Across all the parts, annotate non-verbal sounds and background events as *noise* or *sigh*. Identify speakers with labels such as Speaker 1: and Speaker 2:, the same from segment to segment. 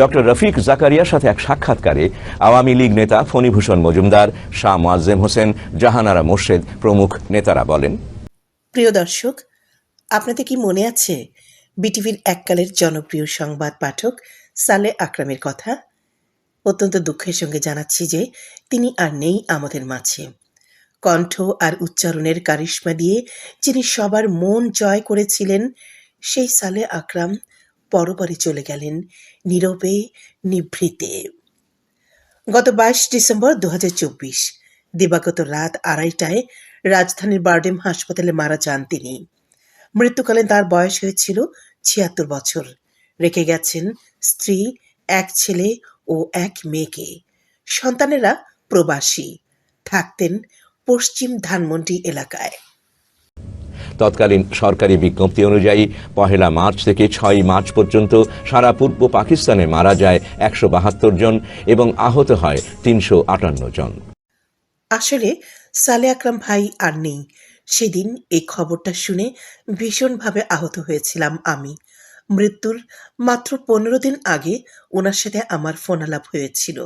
Speaker 1: Doctor Rafiq জাকারিয়ার সাথে এক সাক্ষাৎকারে আওয়ামী লীগ নেতা ফণিভূষণ মজুমদার, শাহ মোয়াজ্জেম হোসেন, জাহানারা মোর্শেদ প্রমুখ নেতারা বলেন,
Speaker 2: প্রিয় দর্শক, আপনাদের কি মনে আছে বিটিভির এককালের জনপ্রিয় সংবাদ পাঠক সালে আকরামের কথা? অত্যন্ত দুঃখের সঙ্গে জানাচ্ছি যে তিনি আর নেই আমাদের মাঝে। কণ্ঠ আর উচ্চারণের কারিশ্মা দিয়ে যিনি সবার মন জয় করেছিলেন, সেই সালে আকরাম পরপরে চলে গেলেন নীরবে, নিভৃতে। গত বাইশ ডিসেম্বর দু দিবাগত রাত আড়াইটায় রাজধানীর বার্ডেম হাসপাতালে মারা যান তিনি। মৃত্যুকালে তার বয়স হয়েছিল ছিয়াত্তর বছর। রেখে গেছেন স্ত্রী, এক ছেলে ও এক মেয়েকে। সন্তানেরা প্রবাসী। থাকতেন পশ্চিম ধানমন্ডি এলাকায়।
Speaker 1: তৎকালীন সরকারি বিজ্ঞপ্তি অনুযায়ী, পহেলা মার্চ থেকে ছয় মার্চ পর্যন্ত সারা পূর্ব পাকিস্তানে মারা যায় একশো বাহাত্তর জন এবং আহত হয় তিনশো আটান্ন জন।
Speaker 2: আসলে সালে আকরাম ভাই আর নেই। সেদিন এই খবরটা শুনে ভীষণভাবে আহত হয়েছিলাম আমি। মৃত্যুর মাত্র পনেরো দিন আগে ওনার সাথে আমার ফোনালাপ হয়েছিল।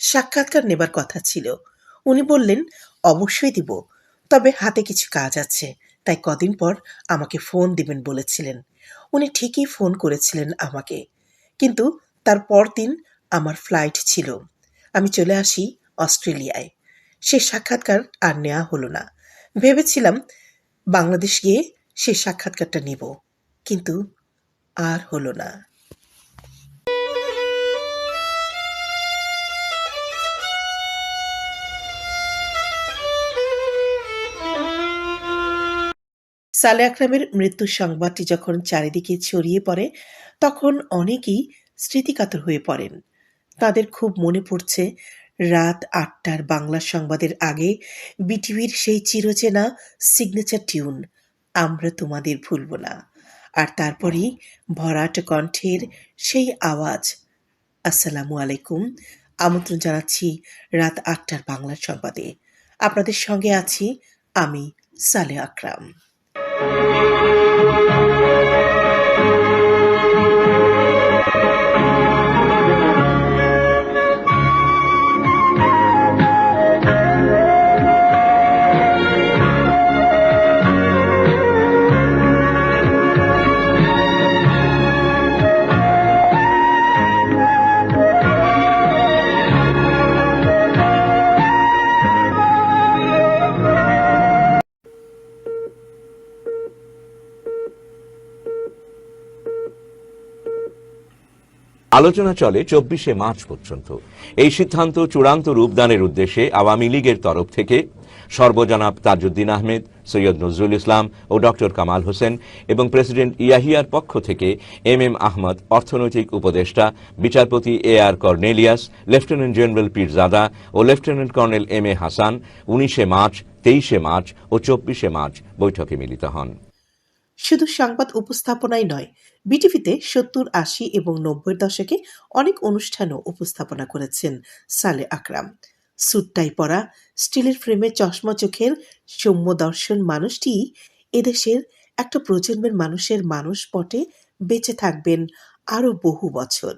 Speaker 2: সাক্ষাৎকার নেবার কথা ছিল। উনি বললেন, অবশ্যই দিব, তবে হাতে কিছু কাজ আছে। তাই কদিন পর আমাকে ফোন দিবেন বলেছিলেন। উনি ঠিকই ফোন করেছিলেন আমাকে। কিন্তু তার পরদিন আমার ফ্লাইট ছিল। আমি চলে আসি অস্ট্রেলিয়ায়। সে সাক্ষাৎকার আর নেওয়া হলো না। ভেবেছিলাম বাংলাদেশ গিয়ে সে সাক্ষাৎকারটা নেব। কিন্তু আর হলো না। সালে আকরামের মৃত্যুর সংবাদটি যখন চারিদিকে ছড়িয়ে পড়ে, তখন অনেকেই স্মৃতিকাতর হয়ে পড়েন। তাদের খুব মনে পড়ছে, রাত আটটার বাংলা সংবাদের আগে বিটিভির সেই চিরচেনা সিগনেচার টিউন আমরা তোমাদের ভুলব না। আর তারপরেই ভরাট কণ্ঠের সেই আওয়াজ, আসসালামু আলাইকুম। আমন্ত্রণ জানাচ্ছি রাত আটটার বাংলা সংবাদে। আপনাদের সঙ্গে আছি আমি, সালে আকরাম। Thank you.
Speaker 1: আলোচনা চলে চব্বিশে মার্চ পর্যন্ত। এই সিদ্ধান্ত চূড়ান্ত রূপদানের উদ্দেশ্যে আওয়ামী লীগের তরফ থেকে সর্বজনাব তাজউদ্দিন আহমেদ, সৈয়দ নজরুল ইসলাম ও ডক্টর কামাল হোসেন এবং প্রেসিডেন্ট ইয়াহিয়ার পক্ষ থেকে এম এম আহমদ, অর্থনৈতিক উপদেষ্টা, বিচারপতি A R Cornelius, lieutenant general Pirzada O lieutenant colonel M A Hasan উনিশে মার্চ, তেইশে মার্চ ও চব্বিশে মার্চ বৈঠকে মিলিত হন।
Speaker 2: শুধু সংবাদ উপস্থাপনাই নয়, বিটিভিতে সত্তর, আশি এবং নব্বইয়ের দশকে অনেক অনুষ্ঠানও উপস্থাপনা করেছেন সালে আকরাম। সুটটাই পরা, স্টিলের ফ্রেমে চশমা চোখের সৌম্য দর্শন মানুষটি এদেশের একটা প্রজন্মের মানুষের মানুষ পটে বেঁচে থাকবেন আরও বহু বছর।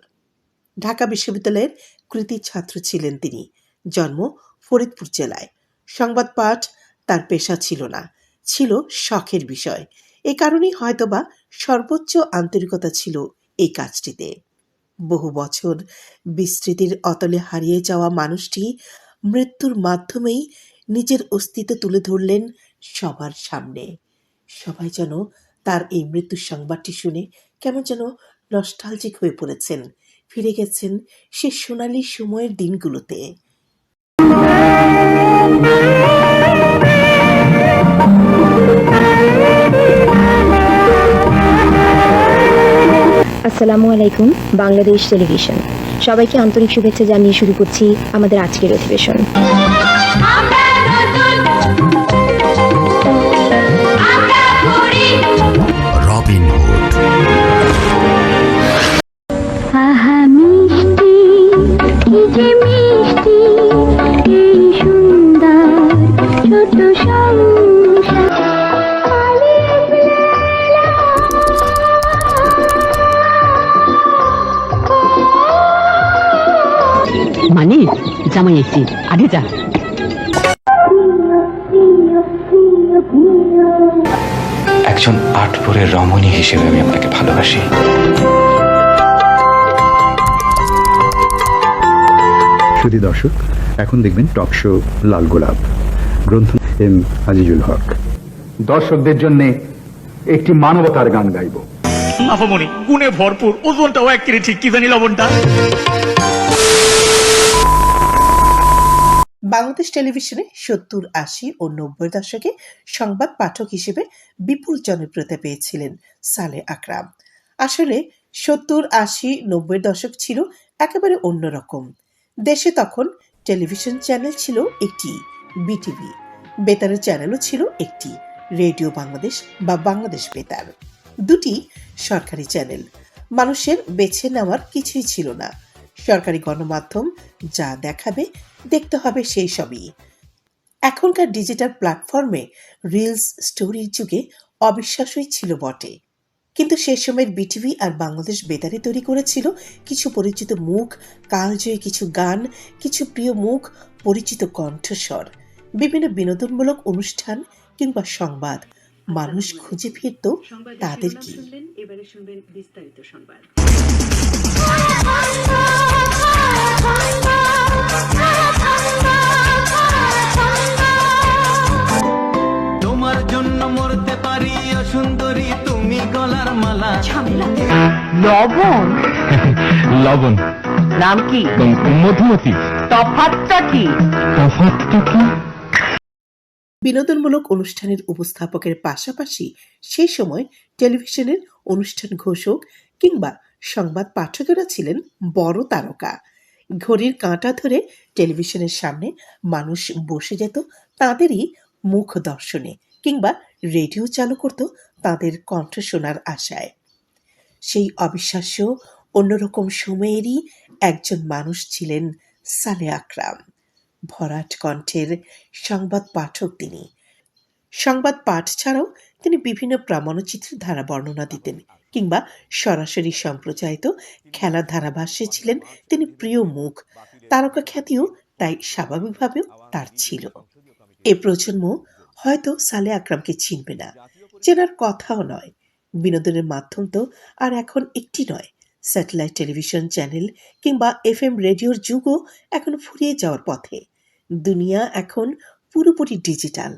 Speaker 2: ঢাকা বিশ্ববিদ্যালয়ের কৃতি ছাত্র ছিলেন তিনি। জন্ম ফরিদপুর জেলায়। সংবাদ পাঠ তার পেশা ছিল না, ছিল শখের বিষয়। এ কারণেই হয়তোবা সর্বোচ্চ আন্তরিকতা ছিল এই কাজটিতে। বহু বছর বিস্তৃতির অতলে হারিয়ে যাওয়া মানুষটি মৃত্যুর মাধ্যমেই নিজের অস্তিত্ব তুলে ধরলেন সবার সামনে। সবাই যেন তার এই মৃত্যুর সংবাদটি শুনে কেমন যেন নস্টালজিক হয়ে পড়েছেন। ফিরে গেছেন সে সোনালি সময়ের দিনগুলোতে।
Speaker 3: আসসালামু আলাইকুম বাংলাদেশ টেলিভিশন। সবাইকে আন্তরিক শুভেচ্ছা জানিয়ে শুরু করছি আমাদের আজকের অধিবেশন।
Speaker 4: জামাই এসছি আগে যা।
Speaker 5: একজন আটপুরের রমণী হিসেবে আমি আপনাকে ভালোবাসি।
Speaker 6: সুধী দর্শক এখন দেখবেন টক শো লাল গোলাপ। গ্রন্থ এম আজিজুল হক।
Speaker 7: দর্শকদের জন্য একটি মানবতার গান গাইব।
Speaker 8: আপামনি গুণে ভরপুর ওজনটাও এক ঠিক কি জানি লবণটা?
Speaker 2: বাংলাদেশ টেলিভিশনে সত্তর, আশি ও নব্বই দশকে সংবাদ পাঠক হিসেবে বিপুল জনপ্রিয়তা পেয়েছিলেন সালে আকরাম। আসলে সত্তর, আশি, নব্বই দশক ছিল একেবারে অন্যরকম। দেশে তখন টেলিভিশন চ্যানেল ছিল একটি, বিটিভি। বেতারের চ্যানেলও ছিল একটি, রেডিও বাংলাদেশ বা বাংলাদেশ বেতার। দুটি সরকারি চ্যানেল। মানুষের বেছে নেওয়ার কিছুই ছিল না। সরকারি গণমাধ্যম যা দেখাবে দেখতে হবে সেই সবই এখনকার ডিজিটাল প্ল্যাটফর্মে রিলস স্টোরির যুগে অবিশ্বাসই ছিল বটে কিন্তু সে সময়ের বিটিভি আর বাংলাদেশ বেতারে তৈরি করেছিল কিছু পরিচিত মুখ কালজয়ী কিছু গান কিছু প্রিয় মুখ পরিচিত কণ্ঠস্বর বিভিন্ন বিনোদনমূলক অনুষ্ঠান কিংবা সংবাদ মানুষ খুঁজে ফিরত তাদের কি
Speaker 4: এবারে শুনবেন বিস্তারিত সংবাদ
Speaker 9: সুন্দরী তুমি গলার মালা।
Speaker 4: লবণ? *laughs*
Speaker 5: লবণ।
Speaker 4: নাম কি?
Speaker 5: মধুমতি।
Speaker 4: তফাতটা কি?
Speaker 5: তফাৎটা কি?
Speaker 2: বিনোদনমূলক অনুষ্ঠানের উপস্থাপকের পাশাপাশি সেই সময় টেলিভিশনের অনুষ্ঠান ঘোষক কিংবা সংবাদ পাঠকেরা ছিলেন বড় তারকা। ঘড়ির কাঁটা ধরে টেলিভিশনের সামনে মানুষ বসে যেত তাঁদেরই মুখ দর্শনে কিংবা রেডিও চালু করত তাদের কণ্ঠ শোনার আশায়। সেই অবিশ্বাস্য, অন্যরকম সময়েরই একজন মানুষ ছিলেন সালে আকরাম। ভরাট কণ্ঠের সংবাদ পাঠক তিনি। সংবাদ পাঠ ছাড়াও তিনি বিভিন্ন প্রামাণ্যচিত্রের ধারা বর্ণনা দিতেন কিংবা সরাসরি সম্প্রচারিত খেলার ধারাভাষ্যে ছিলেন তিনি প্রিয় মুখ। তারকা খ্যাতিও তাই স্বাভাবিকভাবেও তার ছিল। এ প্রজন্ম হয়তো সালে আকরামকে চিনবে না। চেনার কথাও নয়। বিনোদনের মাধ্যম তো আর এখন একটি নয়। স্যাটেলাইট টেলিভিশন চ্যানেল কিংবা এফ এম রেডিওর যুগও এখন ফুরিয়ে যাওয়ার পথে। দুনিয়া এখন পুরোপুরি ডিজিটাল।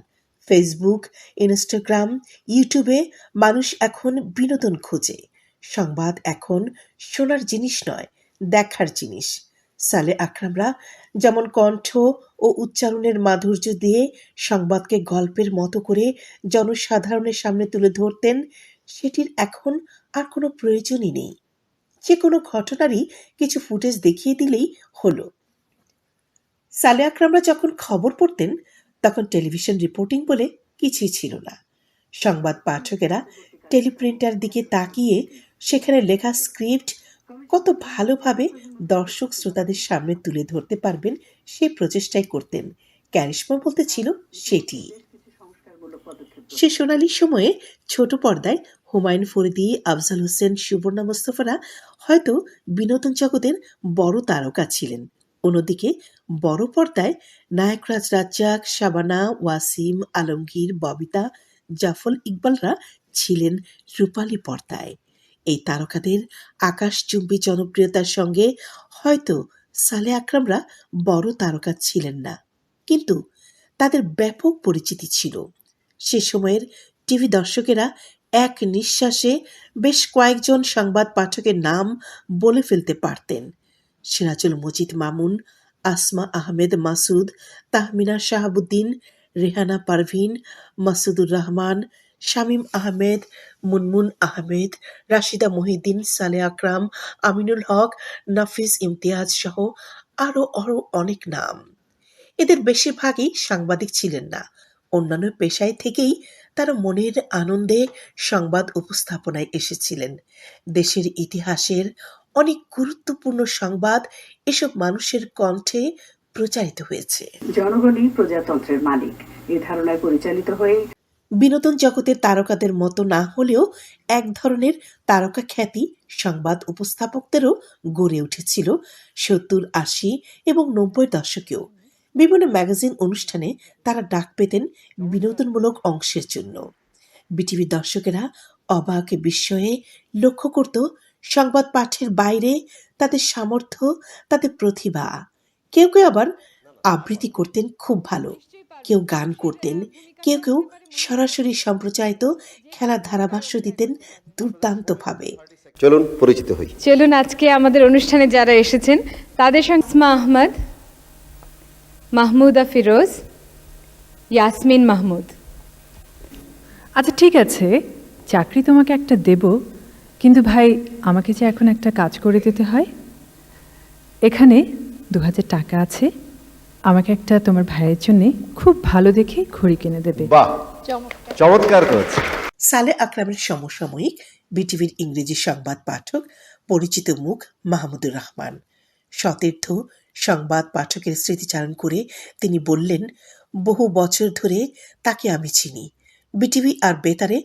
Speaker 2: ফেসবুক, ইনস্টাগ্রাম, ইউটিউবে মানুষ এখন বিনোদন খোঁজে। সংবাদ এখন শোনার জিনিস নয়, দেখার জিনিস। সালে আকরামরা যেমন কণ্ঠ ও উচ্চারণের মাধুর্য দিয়ে সংবাদকে গল্পের মতো করে জনসাধারণের সামনে তুলে ধরতেন, সেটির এখন আর কোনো প্রয়োজনই নেই। যে কোনো ঘটনারই কিছু ফুটেজ দেখিয়ে দিলেই হলো। সালে আকরামরা যখন খবর পড়তেন, তখন টেলিভিশন রিপোর্টিং বলে কিছুই ছিল না। সংবাদ পাঠকেরা টেলিপ্রিন্টার দিকে তাকিয়ে সেখানে লেখা স্ক্রিপ্ট কত ভালোভাবে দর্শক শ্রোতাদের সামনে তুলে ধরতে পারবেন সেই প্রচেষ্টাই করতেন। ক্যারিশমা বলতে ছিল সেটি। সে সোনালি সময়ে ছোট পর্দায় হুমায়ুন ফরিদি, আফজাল হোসেন, সুবর্ণা মোস্তফারা হয়তো বিনোদন জগতের বড় তারকা ছিলেন। অন্যদিকে বড় পর্দায় নায়করাজ রাজ্জাক শাবানা, ওয়াসিম, আলমগীর, ববিতা, জাফর ইকবালরা ছিলেন রূপালী পর্দায়। এই তারকাদের আকাশচুম্বী জনপ্রিয়তার সঙ্গে হয়তো সালে আকরামরা বড় তারকা ছিলেন না। কিন্তু তাদের ব্যাপক পরিচিতি ছিল। সে সময়ের টিভি দর্শকেরা এক নিঃশ্বাসে বেশ কয়েকজন সংবাদ পাঠকের নাম বলে ফেলতে পারতেন। সিরাজুল মজিদ মামুন, আসমা আহমেদ মাসুদ, তাহমিনা শাহাবুদ্দিন, রেহানা পারভিন, মাসুদুর রহমান শামীম আহমেদ, মুনমুন আহমেদ, রাশিদা মহিদ্দিন সালে আকরাম, আমিনুল হক, নাফিস ইমতিয়াজ সহ আরও আরও অনেক নাম। এদের বেশিরভাগই সাংবাদিক ছিলেন না। অন্যান্য পেশায় থেকেই তারা মনের আনন্দে সংবাদ উপস্থাপনায় এসেছিলেন। দেশের ইতিহাসের অনেক গুরুত্বপূর্ণ সংবাদ এসব মানুষের কণ্ঠে প্রচারিত হয়েছে।
Speaker 4: জনগণই প্রজাতন্ত্রের মালিক। এই ধারণায় পরিচালিত হয়ে
Speaker 2: বিনোদন জগতের তারকাদের মতো না হলেও এক ধরনের তারকা খ্যাতি সংবাদ উপস্থাপকদেরও গড়ে উঠেছিল সত্তর, আশি এবং নব্বই দশকেও। বিভিন্ন ম্যাগাজিন অনুষ্ঠানে তারা ডাক পেতেন বিনোদনমূলক অংশের জন্য। বিটিভির দর্শকেরা অবাক বিস্ময়ে লক্ষ্য করত সংবাদ পাঠের বাইরে তাদের সামর্থ্য, তাদের প্রতিভা। কেউ কেউ আবার আবৃত্তি করতেন খুব ভালো। কেউ গান করতেন কেউ কেউ সরাসরি সম্প্রচারিত খেলার ধারাভাষ্য দিতেন দুর্দান্তভাবে।
Speaker 10: চলুন পরিচিত হই।
Speaker 11: চলুন আজকে আমাদের অনুষ্ঠানে যারা এসেছেন তাদের সঙ্গে ইসমা আহমদ মাহমুদা ফিরোজ ইয়াসমিন মাহমুদ।
Speaker 4: আচ্ছা ঠিক আছে চাকরি তোমাকে একটা দেব কিন্তু ভাই আমাকে যে এখন একটা কাজ করে দিতে হয় এখানে দু হাজার টাকা আছে। আমাকে একটা তোমার ভাইয়ের জন্যে খুব ভালো দেখে ঘড়ি কিনে দেবে।
Speaker 10: বাহ চমৎকার। কোচ
Speaker 2: সালে আকরামের সমসাময়িক বিটিভির ইংরেজি সংবাদ পাঠক পরিচিত মুখ মাহমুদুর রহমান। সতীর্থ সংবাদ পাঠকের স্মৃতিচারণ করে তিনি বললেন বহু বছর ধরে তাকে আমি চিনি। বিটিভি আর বেতারে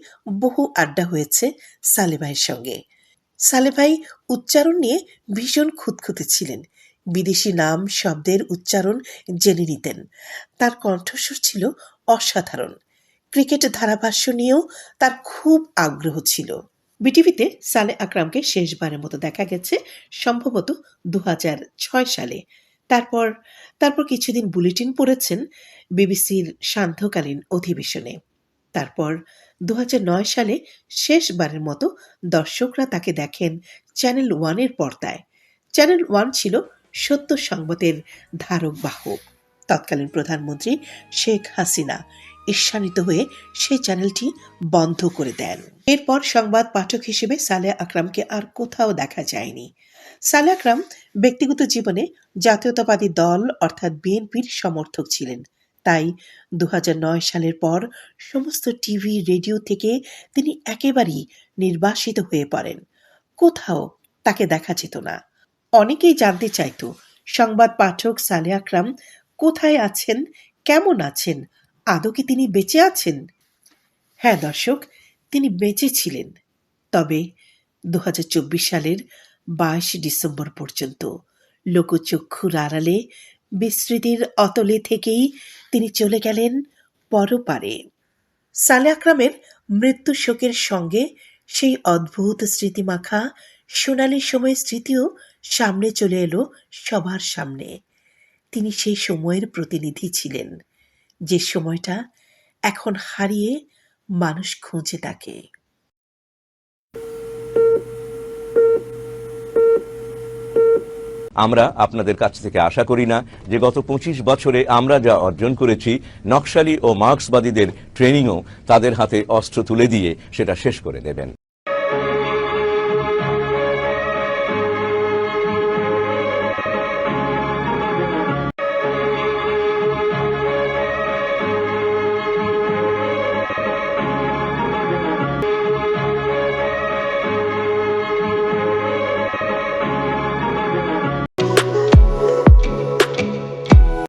Speaker 2: বহু আড্ডা হয়েছে সালে ভাইয়ের সঙ্গে। সালে ভাই উচ্চারণ নিয়ে ভীষণ খুঁতখুঁতে ছিলেন। বিদেশি নাম শব্দের উচ্চারণ জেনে নিতেন। তার কণ্ঠস্বর ছিল অসাধারণ। ক্রিকেট ধারাভাষ্য নিয়েও তার খুব আগ্রহ ছিল। বিটিভিতে সালে আকরামকে শেষবারের মতো দেখা গেছে, সম্ভবত দু সালে। তারপর তারপর কিছুদিন বুলেটিন পড়েছেন বিবিসির সান্ধ্যকালীন অধিবেশনে। তারপর দু সালে শেষবারের মতো দর্শকরা তাকে দেখেন চ্যানেল ওয়ানের পর্দায়। চ্যানেল ওয়ান ছিল সত্য সংবাদের ধারক বাহক। তৎকালীন প্রধানমন্ত্রী শেখ হাসিনা ঈর্ষান্বিত হয়ে সেই চ্যানেলটি বন্ধ করে দেন। এরপর সংবাদ পাঠক হিসেবে সালে আকরামকে আর কোথাও দেখা যায়নি। সালে আকরাম ব্যক্তিগত জীবনে জাতীয়তাবাদী দল অর্থাৎ বিএনপির সমর্থক ছিলেন। তাই দু হাজার নয় সালের পর সমস্ত টিভি, রেডিও থেকে তিনি একেবারেই নির্বাসিত হয়ে পড়েন। কোথাও তাকে দেখা যেত না। অনেকেই জানতে চাইতো সংবাদ পাঠক সালে আকরাম কোথায় আছেন, কেমন আছেন, আদৌ কি তিনি বেঁচে আছেন? হ্যাঁ দর্শক, তিনি বেঁচে ছিলেন। তবে দু হাজার চব্বিশ সালের বাইশ ডিসেম্বর পর্যন্ত লোকচক্ষুর আড়ালে বিস্মৃতির অতলে থেকেই তিনি চলে গেলেন পরপারে। সালে আকরামের মৃত্যু শোকের সঙ্গে সেই অদ্ভুত স্মৃতিমাখা সোনালি সময়ের স্মৃতিও সামনে চলে এলো সবার সামনে। তিনি সেই সময়ের প্রতিনিধি ছিলেন। যে সময়টা এখন হারিয়ে মানুষ খুঁজে তাকে।
Speaker 1: আমরা আপনাদের কাছ থেকে আশা করি না যে গত পঁচিশ বছরে আমরা যা অর্জন করেছি, নকশালি ও মার্ক্সবাদীদের ট্রেনিংও তাদের হাতে অস্ত্র তুলে দিয়ে সেটা শেষ করে দেবেন।